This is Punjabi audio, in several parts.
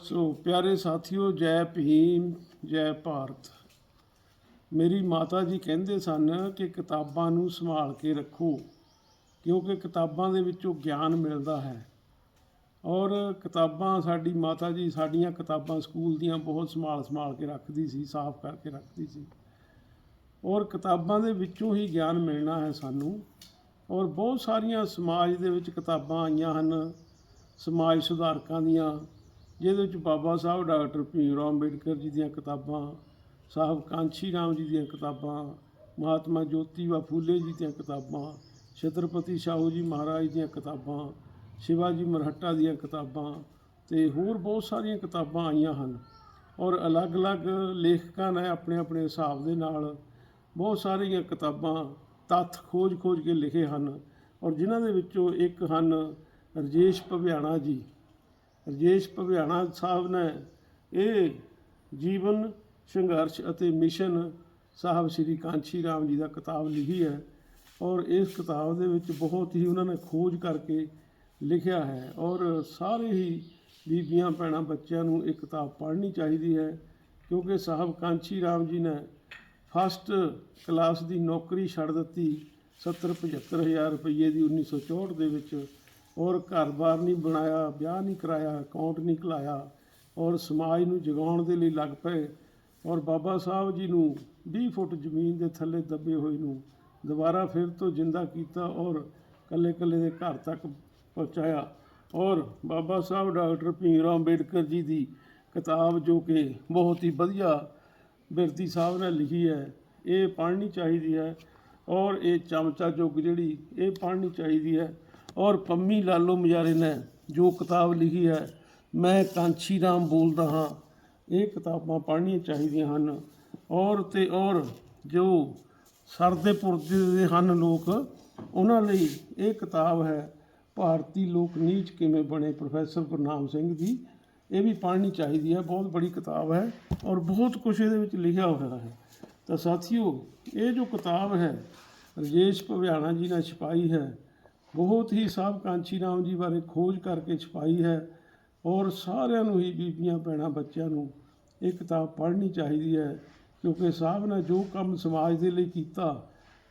ਸੋ ਪਿਆਰੇ ਸਾਥੀਓ, ਜੈ ਭੀਮ, ਜੈ ਭਾਰਤ। ਮੇਰੀ ਮਾਤਾ ਜੀ ਕਹਿੰਦੇ ਸਨ ਕਿ ਕਿਤਾਬਾਂ ਨੂੰ ਸੰਭਾਲ ਕੇ ਰੱਖੋ, ਕਿਉਂਕਿ ਕਿਤਾਬਾਂ ਦੇ ਵਿੱਚੋਂ ਗਿਆਨ ਮਿਲਦਾ ਹੈ। ਔਰ ਕਿਤਾਬਾਂ ਸਾਡੀ ਮਾਤਾ ਜੀ ਸਾਡੀਆਂ ਕਿਤਾਬਾਂ ਸਕੂਲ ਦੀਆਂ ਬਹੁਤ ਸੰਭਾਲ ਸੰਭਾਲ ਕੇ ਰੱਖਦੀ ਸੀ, ਸਾਫ਼ ਕਰਕੇ ਰੱਖਦੀ ਸੀ। ਔਰ ਕਿਤਾਬਾਂ ਦੇ ਵਿੱਚੋਂ ਹੀ ਗਿਆਨ ਮਿਲਣਾ ਹੈ ਸਾਨੂੰ। ਔਰ ਬਹੁਤ ਸਾਰੀਆਂ ਸਮਾਜ ਦੇ ਵਿੱਚ ਕਿਤਾਬਾਂ ਆਈਆਂ ਹਨ, ਸਮਾਜ ਸੁਧਾਰਕਾਂ ਦੀਆਂ, ਜਿਹਦੇ ਵਿੱਚ ਬਾਬਾ ਸਾਹਿਬ, ਡਾਕਟਰ ਭੀਮ ਰਾਓ ਅੰਬੇਡਕਰ ਜੀ ਦੀਆਂ ਕਿਤਾਬਾਂ, ਸਾਹਿਬ ਕਾਂਸ਼ੀ ਰਾਮ ਜੀ ਦੀਆਂ ਕਿਤਾਬਾਂ, ਮਹਾਤਮਾ ਜੋਤੀਬਾ ਫੂਲੇ ਜੀ ਦੀਆਂ ਕਿਤਾਬਾਂ, ਛਤਰਪਤੀ ਸ਼ਾਹੂ ਜੀ ਮਹਾਰਾਜ ਦੀਆਂ ਕਿਤਾਬਾਂ ਸ਼ਿਵਾਜੀ ਮਰਹੱਟਾ ਦੀਆਂ ਕਿਤਾਬਾਂ ਤੇ ਹੋਰ ਬਹੁਤ ਸਾਰੀਆਂ ਕਿਤਾਬਾਂ ਆਈਆਂ ਹਨ। ਔਰ ਅਲੱਗ-ਅਲੱਗ ਲੇਖਕਾਂ ਨੇ ਆਪਣੇ ਆਪਣੇ ਹਿਸਾਬ ਦੇ ਨਾਲ ਬਹੁਤ ਸਾਰੀਆਂ ਕਿਤਾਬਾਂ ਤੱਥ ਖੋਜ-ਖੋਜ ਕੇ ਲਿਖੇ ਹਨ ਔਰ ਜਿਨ੍ਹਾਂ ਦੇ ਵਿੱਚੋਂ ਇੱਕ ਹਨ ਰਜੇਸ਼ ਭਵਿਆਣਾ ਜੀ। ਰਜੇਸ਼ ਭਵਿਆਣਾ ਸਾਹਿਬ ਨੇ ਇਹ ਜੀਵਨ, ਸੰਘਰਸ਼ ਅਤੇ ਮਿਸ਼ਨ ਸਾਹਿਬ ਸ੍ਰੀ ਕਾਂਚੀ ਰਾਮ ਜੀ ਦਾ ਕਿਤਾਬ ਲਿਖੀ ਹੈ ਔਰ ਇਸ ਕਿਤਾਬ ਦੇ ਵਿੱਚ ਬਹੁਤ ਹੀ ਉਹਨਾਂ ਨੇ ਖੋਜ ਕਰਕੇ ਲਿਖਿਆ ਹੈ ਔਰ ਸਾਰੇ ਹੀ ਬੀਬੀਆਂ, ਭੈਣਾਂ, ਬੱਚਿਆਂ ਨੂੰ ਇਹ ਕਿਤਾਬ ਪੜ੍ਹਨੀ ਚਾਹੀਦੀ ਹੈ ਕਿਉਂਕਿ ਸਾਹਿਬ ਕਾਂਚੀ ਰਾਮ ਜੀ ਨੇ ਫਸਟ ਕਲਾਸ ਦੀ ਨੌਕਰੀ ਛੱਡ ਦਿੱਤੀ 70 75 ਹਜ਼ਾਰ ਰੁਪਏ ਦੀ 1964 ਦੇ ਵਿੱਚ ਔਰ ਘਰ-ਬਾਰ ਨਹੀਂ ਬਣਾਇਆ, ਵਿਆਹ ਨਹੀਂ ਕਰਾਇਆ ਅਕਾਊਂਟ ਨਹੀਂ ਖੁਲਾਇਆ ਔਰ ਸਮਾਜ ਨੂੰ ਜਗਾਉਣ ਦੇ ਲਈ ਲੱਗ ਪਏ ਔਰ ਬਾਬਾ ਸਾਹਿਬ ਜੀ ਨੂੰ 20 ਫੁੱਟ ਜ਼ਮੀਨ ਦੇ ਥੱਲੇ ਦੱਬੇ ਹੋਏ ਨੂੰ ਦੁਬਾਰਾ ਫਿਰ ਤੋਂ ਜਿੰਦਾ ਕੀਤਾ ਔਰ ਕੱਲੇ-ਕੱਲੇ ਦੇ ਘਰ ਤੱਕ ਪਹੁੰਚਾਇਆ ਔਰ ਬਾਬਾ ਸਾਹਿਬ ਡਾਕਟਰ ਭੀਮ ਰਾਓ ਅੰਬੇਡਕਰ ਜੀ ਦੀ ਕਿਤਾਬ ਜੋ ਕਿ ਬਹੁਤ ਹੀ ਵਧੀਆ ਬਿਰਤੀ ਸਾਹਿਬ ਨੇ ਲਿਖੀ ਹੈ, ਇਹ ਪੜ੍ਹਨੀ ਚਾਹੀਦੀ ਹੈ ਔਰ ਇਹ ਚਮਚਾ ਚੁੱਕ ਜਿਹੜੀ ਇਹ ਪੜ੍ਹਨੀ ਚਾਹੀਦੀ ਹੈ ਔਰ ਪੰਮੀ ਲਾਲੋ ਮਜਾਰੇ ਨੇ ਜੋ ਕਿਤਾਬ ਲਿਖੀ ਹੈ, ਮੈਂ ਕਾਂਛੀ ਰਾਮ ਬੋਲਦਾ ਹਾਂ, ਇਹ ਕਿਤਾਬਾਂ ਪੜ੍ਹਨੀਆਂ ਚਾਹੀਦੀਆਂ ਹਨ ਔਰ ਤੇ ਔਰ ਜੋ ਸਰਦੇ ਪੁਰਦੇ ਦੇ ਹਨ ਲੋਕ, ਉਹਨਾਂ ਲਈ ਇਹ ਕਿਤਾਬ ਹੈ, ਭਾਰਤੀ ਲੋਕ ਨੀਚ ਕਿਵੇਂ ਬਣੇ ਪ੍ਰੋਫੈਸਰ ਗੁਰਨਾਮ ਸਿੰਘ ਦੀ ਇਹ ਵੀ ਪੜ੍ਹਨੀ ਚਾਹੀਦੀ ਹੈ, ਬਹੁਤ ਬੜੀ ਕਿਤਾਬ ਹੈ ਔਰ ਬਹੁਤ ਕੁਝ ਇਹਦੇ ਵਿੱਚ ਲਿਖਿਆ ਹੋਇਆ ਹੈ। ਤਾਂ ਸਾਥੀਓ, ਇਹ ਜੋ ਕਿਤਾਬ ਹੈ, ਰਜੇਸ਼ ਭਵਿਆਣਾ ਜੀ ਨੇ ਛਪਾਈ ਹੈ, ਬਹੁਤ ਹੀ ਸਾਹਿਬ ਕਾਂਚੀ ਰਾਮ ਜੀ ਬਾਰੇ ਖੋਜ ਕਰਕੇ ਛਪਾਈ ਹੈ ਔਰ ਸਾਰਿਆਂ ਨੂੰ ਹੀ ਬੀਬੀਆਂ, ਭੈਣਾਂ, ਬੱਚਿਆਂ ਨੂੰ ਇਹ ਕਿਤਾਬ ਪੜ੍ਹਨੀ ਚਾਹੀਦੀ ਹੈ ਕਿਉਂਕਿ ਸਾਹਿਬ ਨੇ ਜੋ ਕੰਮ ਸਮਾਜ ਦੇ ਲਈ ਕੀਤਾ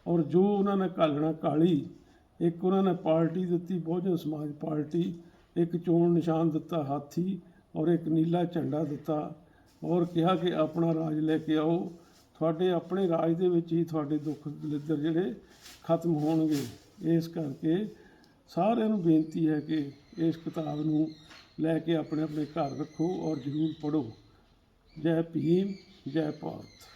ਔਰ ਜੋ ਉਹਨਾਂ ਨੇ ਘਾਲਣਾ ਕਾਲੀ ਇੱਕ ਉਹਨਾਂ ਨੇ ਪਾਰਟੀ ਦਿੱਤੀ, ਬਹੁਜਨ ਸਮਾਜ ਪਾਰਟੀ, ਇੱਕ ਚੋਣ ਨਿਸ਼ਾਨ ਦਿੱਤਾ ਹਾਥੀ ਔਰ ਇੱਕ ਨੀਲਾ ਝੰਡਾ ਦਿੱਤਾ ਔਰ ਕਿਹਾ ਕਿ ਆਪਣਾ ਰਾਜ ਲੈ ਕੇ ਆਓ। ਤੁਹਾਡੇ ਆਪਣੇ ਰਾਜ ਦੇ ਵਿੱਚ ਹੀ ਤੁਹਾਡੇ ਦੁੱਖ ਦਲਿੱਦਰ ਜਿਹੜੇ ਖਤਮ ਹੋਣਗੇ। ਇਸ ਕਰਕੇ ਸਾਰਿਆਂ ਨੂੰ ਬੇਨਤੀ ਹੈ ਕਿ ਇਸ ਕਿਤਾਬ ਨੂੰ ਲੈ ਕੇ ਆਪਣੇ ਆਪਣੇ ਘਰ ਰੱਖੋ ਔਰ ਜ਼ਰੂਰ ਪੜ੍ਹੋ। ਜੈ ਭੀਮ, ਜੈ ਭਾਰਤ।